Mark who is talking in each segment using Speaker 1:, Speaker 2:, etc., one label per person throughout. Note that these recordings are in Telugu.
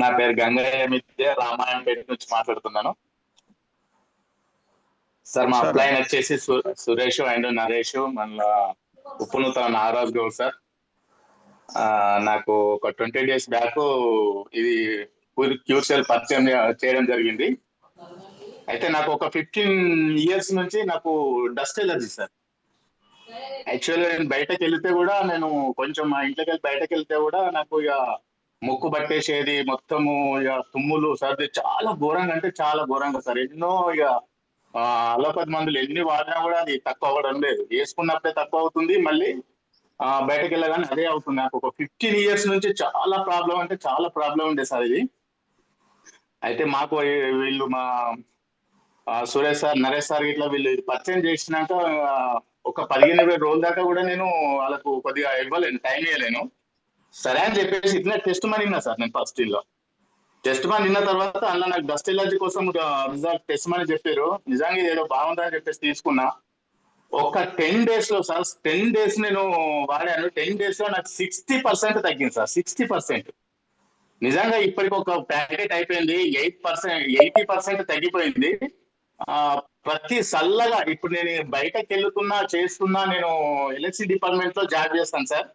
Speaker 1: నా పేరు గంగయ్య మిత్య రామాయణపేట నుంచి మాట్లాడుతున్నాను. సార్ మా. అప్లైన్ వచ్చేసి సురేష్ అండ్ నరేష్ మళ్ళా ఉప్పునూతల నాగరాజ్ గౌడ్ సార్. నాకు ఒక ట్వంటీ డేస్ బ్యాక్ ఇది క్యూసెల్ పరిచయం చేయడం జరిగింది. అయితే నాకు ఒక ఫిఫ్టీన్ ఇయర్స్ నుంచి నాకు డస్ట్ ఎలర్జీ సార్. యాక్చువల్గా నేను బయటకు వెళ్తే కూడా నేను కొంచెం మా ఇంట్లోకి వెళ్ళి బయటకు వెళ్తే కూడా నాకు ఇక ముక్కు పట్టేసేది మొత్తము ఇక తుమ్ములు సర్ది చాలా ఘోరంగా అంటే చాలా ఘోరంగా సార్. ఎన్నో ఇక అలపది అలోపతి మందులు ఎన్ని వాడినా కూడా అది తక్కువ అవ్వడం లేదు. వేసుకున్నప్పుడే తక్కువ అవుతుంది మళ్ళీ ఆ, బయటకు వెళ్ళగానే అదే అవుతుంది. నాకు ఒక ఫిఫ్టీన్ ఇయర్స్ నుంచి చాలా ప్రాబ్లం అంటే చాలా ప్రాబ్లం ఉండే సార్ ఇది. అయితే మాకు వీళ్ళు మా సురేష్ సార్ నరేష్ సార్ ఇట్లా వీళ్ళు ఇది పరిచయం చేసినాక ఒక పదిహేను ఇరవై రోజుల దాకా కూడా నేను వాళ్ళకు కొద్దిగా ఇవ్వలేను టైం ఇవ్వలేను. సరే అని చెప్పేసి ఇట్లా టెస్ట్ మనీ విన్నా సార్ నేను ఫస్ట్లో టెస్ట్ మనీ నిన్న తర్వాత అందులో నాకు డస్ట్ ఎలర్జీ కోసం రిజల్ట్ టెస్ట్ మనీ చెప్పారు. నిజంగా ఇది ఏదో బాగుందని చెప్పేసి తీసుకున్నా. ఒక టెన్ డేస్లో సార్ టెన్ డేస్ నేను వాడాను. టెన్ డేస్లో నాకు సిక్స్టీ పర్సెంట్ తగ్గింది సార్ సిక్స్టీ పర్సెంట్ నిజంగా ఇప్పటికి ఒక ప్యాకెట్ అయిపోయింది ఎయిట్ పర్సెంట్ ఎయిటీ పర్సెంట్ తగ్గిపోయింది. ఆ, ప్రతి సల్లగా ఇప్పుడు నేను బయటకు వెళ్తున్నా చేస్తున్నా నేను ఎలక్ట్రిసిటీ డిపార్ట్మెంట్లో జాబ్ చేస్తాను సార్.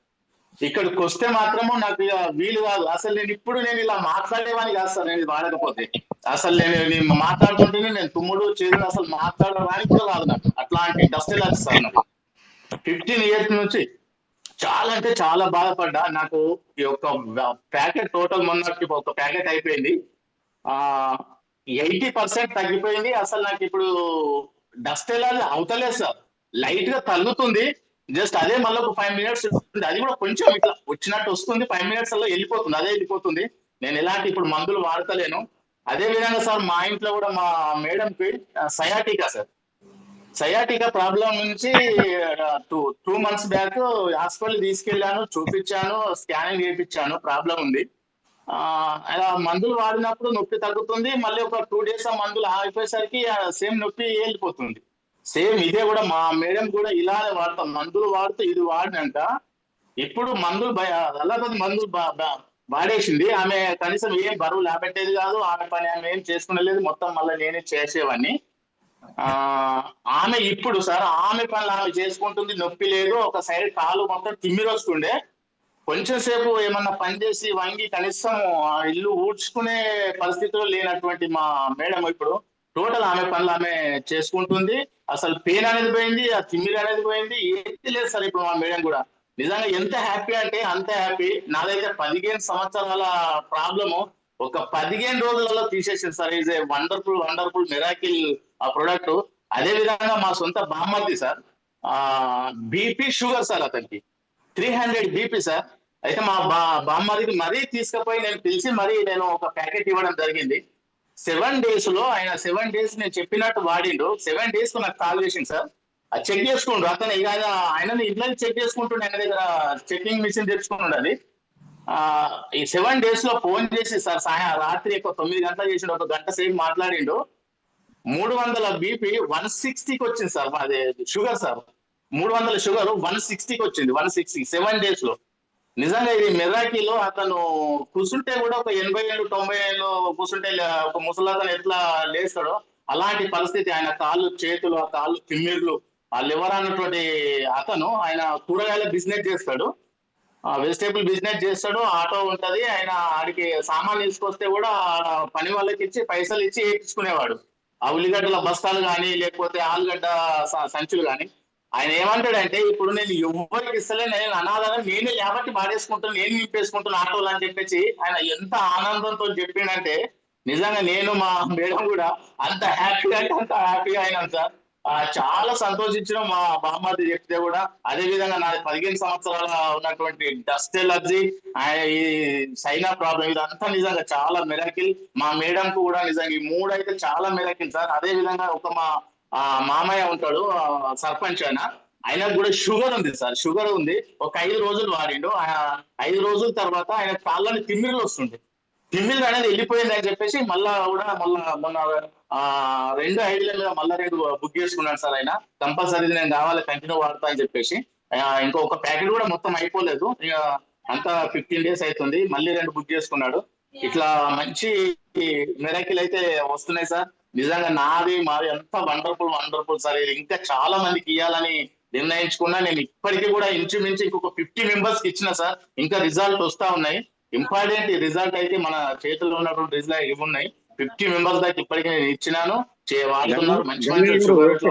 Speaker 1: ఇక్కడికి వస్తే మాత్రము నాకు వీలు కాదు. అసలు నేను ఇప్పుడు నేను ఇలా మాట్లాడేవాని కాదు సార్ నేను వాడకపోతే. అసలు నేను మాట్లాడుకుంటేనే మాట్లాడుతుంటేనే నేను తుమ్ముడు చేదు అసలు మాట్లాడడానికి కూడా కాదు నాకు. అట్లాంటి డస్ట్ ఎలర్జీ సార్ నాకు. ఫిఫ్టీన్ ఇయర్స్ నుంచి చాలా అంటే చాలా బాధపడ్డా. నాకు ఈ యొక్క ప్యాకెట్ టోటల్ మొన్నటి ఒక ప్యాకెట్ అయిపోయింది. ఆ ఎయిటీ పర్సెంట్ తగ్గిపోయింది. అసలు నాకు ఇప్పుడు డస్ట్ ఎలా అవుతలేదు సార్. లైట్గా తగ్గుతుంది జస్ట్ అదే మళ్ళీ ఒక ఫైవ్ మినిట్స్ అది కూడా కొంచెం ఇట్లా వచ్చినట్టు వస్తుంది. ఫైవ్ మినిట్స్లో వెళ్ళిపోతుంది. అదే వెళ్ళిపోతుంది. నేను ఎలాంటి ఇప్పుడు మందులు వాడతలేను. అదే విధంగా సార్ మా ఇంట్లో కూడా మా మేడం కి సయాటికా సార్. సయాటికా ప్రాబ్లం నుంచి two two months back hospital తీసుకెళ్ళాను చూపించాను స్కానింగ్ చేయించాను. ప్రాబ్లం ఉంది. ఆ అలా మందులు వాడినప్పుడు నొప్పి తగ్గుతుంది. మళ్ళీ ఒక టూ డేస్ ఆ మందులు ఆగిపోయేసరికి సేమ్ నొప్పి వెళ్ళిపోతుంది. సేమ్ ఇదే కూడా మా మేడం కూడా ఇలానే వాడతాం మందులు వాడుతూ ఇది వాడినంట. ఇప్పుడు మందులు భయ మందులు బా- బా- వాడేసింది. ఆమె కనీసం ఏం బరువు లాపెట్టేది కాదు ఆమె పని ఆమె ఏం చేసుకునేలేదు మొత్తం మళ్ళీ నేనే చేసేవాడిని ఆ ఆమె ఇప్పుడు సార్ ఆమె పనులు ఆమె చేసుకుంటుంది నొప్పి లేదు ఒక సైడ్ కాలు మొత్తం తిమ్మిరొస్తుండే. కొంచెం సేపు ఏమన్నా పని చేసి వంగి కనీసం ఆ ఇల్లు ఊడ్చుకునే పరిస్థితిలో లేనటువంటి మా మేడం ఇప్పుడు టోటల్ ఆమె పనులు ఆమె చేసుకుంటుంది. అసలు పెయిన్ అనేది పోయింది ఆ తిమ్మిరి అనేది పోయింది ఏది లేదు సార్ ఇప్పుడు మా మేడం కూడా. నిజంగా ఎంత హ్యాపీ అంటే అంత హ్యాపీ. నాదైతే పదిహేను సంవత్సరాల ప్రాబ్లము. ఒక పదిహేను రోజులలో తీసేసింది sir. Is a wonderful wonderful miracle ఆ ప్రొడక్ట్ అదే విధంగా మా సొంత బామ్మది సార్. ఆ బీపీ షుగర్ సార్ అతనికి. Three hundred BP sir. అయితే మా బా బామ్మదికి మరీ తీసుకుపోయి నేను పిలిచి మరీ నేను ఒక ప్యాకెట్ ఇవ్వడం జరిగింది. సెవెన్ డేస్లో ఆయన సెవెన్ డేస్ నేను చెప్పినట్టు వాడిండు. సెవెన్ డేస్కు నాకు కాల్ చేసింది సార్. అది చెక్ చేసుకుంటు అతను ఇక ఆయన ఇంట్లో చెక్ చేసుకుంటుండే. ఆయన దగ్గర చెకింగ్ మిషన్ తెచ్చుకున్నాడు అది. ఈ సెవెన్ డేస్లో ఫోన్ చేసి సార్ సాయం రాత్రి ఒక తొమ్మిది గంటలు చేసిండు. ఒక గంట సేపు మాట్లాడిండు. మూడు వందల బీపీ వన్ సిక్స్టీకి వచ్చింది సార్. మాది షుగర్ సార్. మూడు వందల షుగర్ వన్ సిక్స్టీకి వచ్చింది. వన్ సిక్స్టీ సెవెన్ డేస్లో. నిజంగా ఇది మెరాకిలో అతను కూర్చుంటే కూడా ఒక ఎనభై ఏళ్ళు తొంభై ఏళ్ళు కూర్చుంటే ఒక ముసలాతను ఎట్లా లేస్తాడో అలాంటి పరిస్థితి ఆయన కాళ్ళు చేతులు ఆ కాళ్ళు తిమ్మిర్లు ఆ లివర్ అన్నటువంటి అతను ఆయన కూరగాయల బిజినెస్ చేస్తాడు. ఆ వెజిటేబుల్ బిజినెస్ చేస్తాడు ఆటో ఉంటది ఆయన ఆడికి సామాన్ తీసుకొస్తే కూడా పని వాళ్ళకి ఇచ్చి పైసలు ఇచ్చి వేయించుకునేవాడు ఆ ఉల్లిగడ్డల బస్తాలు కానీ లేకపోతే ఆలుగడ్డ స- సంచులు కానీ ఆయన ఏమంటాడంటే ఇప్పుడు నేను ఎవరికి ఇస్తలే నేను అనాథాన్ని నేనే లేబట్టి పాడేసుకుంటాను నేను నింపేసుకుంటాను ఆటోలు అని చెప్పేసి ఆయన ఎంత ఆనందంతో చెప్పిండంటే నిజంగా నేను మా మేడం కూడా అంత హ్యాపీగా అంటే అంత హ్యాపీగా అయినాం సార్. చాలా సంతోషించడం మా బామ్మది చెప్తే కూడా. అదే విధంగా నా పదిహేను సంవత్సరాల ఉన్నటువంటి డస్ట్ ఎలర్జీ ఈ సైనా ప్రాబ్లం ఇదంతా నిజంగా చాలా మెరకిల్ మా మేడం కు కూడా నిజంగా ఈ మూడు అయితే చాలా మెరకిల్ సార్. అదే విధంగా ఒక మా ఆ, మామయ్య ఉంటాడు సర్పంచ్ ఆయన. ఆయనకు కూడా షుగర్ ఉంది సార్ షుగర్ ఉంది. ఒక ఐదు రోజులు వాడిండు. ఐదు రోజుల తర్వాత ఆయన కాళ్ళని తిమ్మిర్లు వస్తుంది తిమ్మిర్లు అనేది వెళ్ళిపోయింది అని చెప్పేసి మళ్ళా కూడా మళ్ళా మొన్న ఆ రెండు ఐడియా మీద మళ్ళా రెండు బుక్ చేసుకున్నాడు సార్ ఆయన. కంపల్సరీ నేను కావాలి కంటిన్యూ వాడతా అని చెప్పేసి. ఆ, ఇంకొక ప్యాకెట్ కూడా మొత్తం అయిపోలేదు. ఇక అంతా ఫిఫ్టీన్ డేస్ అవుతుంది మళ్ళీ రెండు బుక్ చేసుకున్నాడు. ఇట్లా మంచి మెరకిల్ అయితే వస్తున్నాయి సార్. నిజంగా నాది మాది ఎంత వండర్ఫుల్ వండర్ఫుల్ సార్. ఇది ఇంకా చాలా మందికి ఇవ్వాలని నిర్ణయించుకున్నా నేను ఇప్పటికీ కూడా ఇంచుమించు ఇంకొక ఫిఫ్టీ మెంబర్స్కి ఇచ్చిన సార్. ఇంకా రిజల్ట్ వస్తా ఉన్నాయి. ఇంపార్టెంట్ రిజల్ట్ అయితే మన చేతుల్లో ఉన్నటువంటి రిజల్ట్ ఇవి ఉన్నాయి. ఫిఫ్టీ మెంబర్స్ దాకా ఇప్పటికీ నేను ఇచ్చినాను. చే- వాడుతున్నారు. మంచి మంచి